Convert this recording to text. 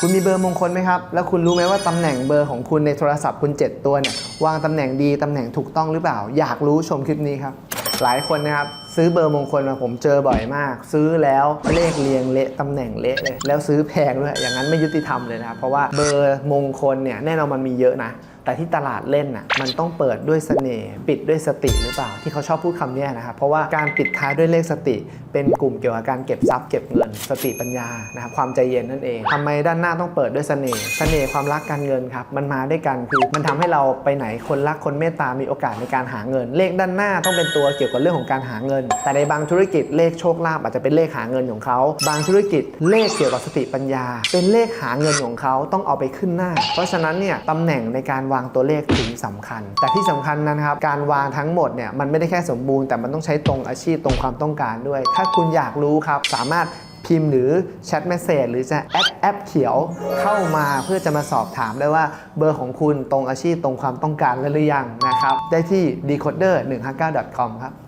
คุณมีเบอร์มงคลไหมครับ แล้วคุณรู้ไหมว่าตำแหน่งเบอร์ของคุณในโทรศัพท์คุณ 7 ตัวเนี่ยวางตำแหน่งดีตำแหน่งถูกต้องหรือเปล่า อยากรู้ชมคลิปนี้ครับ หลายคนนะครับซื้อเบอร์มงคลมาผมเจอบ่อยมาก ซื้อแล้วเลขเรียงเละตำแหน่งเละเลยแล้วซื้อแพงด้วยอย่างนั้นไม่ยุติธรรมเลยนะครับเพราะว่าเบอร์มงคลเนี่ยแน่นอนมันมีเยอะนะ แต่ที่ตลาดเล่นน่ะมันต้องเปิดด้วยเสน่ห์ปิดด้วยสติหรือเปล่า ที่เขาชอบพูดคำนี้นะครับเพราะว่าการปิดท้ายด้วยเลขสติ เป็นกลุ่มเกี่ยวกับการเก็บทรัพย์เก็บเงิน สติปัญญานะครับความใจเย็นนั่นเองทำไมด้านหน้าต้องเปิดด้วยเสน่ห์เสน่ห์ความรักการเงินครับมันมาด้วยกันคือมันทำให้เราไปไหนคนรักคนเมตตามีโอกาสในการหาเงิน เลขด้านหน้าต้องเป็นตัวเกี่ยวกับเรื่องของการหาเงิน แต่ในบางธุรกิจเลขโชคลาภอาจจะเป็นเลขหาเงินของเขาบางธุรกิจเลขเกี่ยวกับสติปัญญา เป็นเลขหาเงินของเขาต้องเอาไปขึ้นหน้า เพราะฉะนั้นเนี่ยตำแหน่งในการวางตัวเลขถึงสำคัญ แต่ที่สำคัญนะครับ การวางทั้งหมดเนี่ยมันไม่ได้แค่สมบูรณ์แต่มันต้องใช้ตรงอาชีพตรงความต้องการด้วย ถ้าคุณอยากรู้ครับ สามารถพิมพ์หรือแชทเมสเซจหรือจะแอดแอปเขียวเข้ามาเพื่อจะมาสอบถามได้ว่าเบอร์ของคุณตรงอาชีพตรงความต้องการแล้วหรือยังนะครับ ได้ที่ decoder159.com ครับ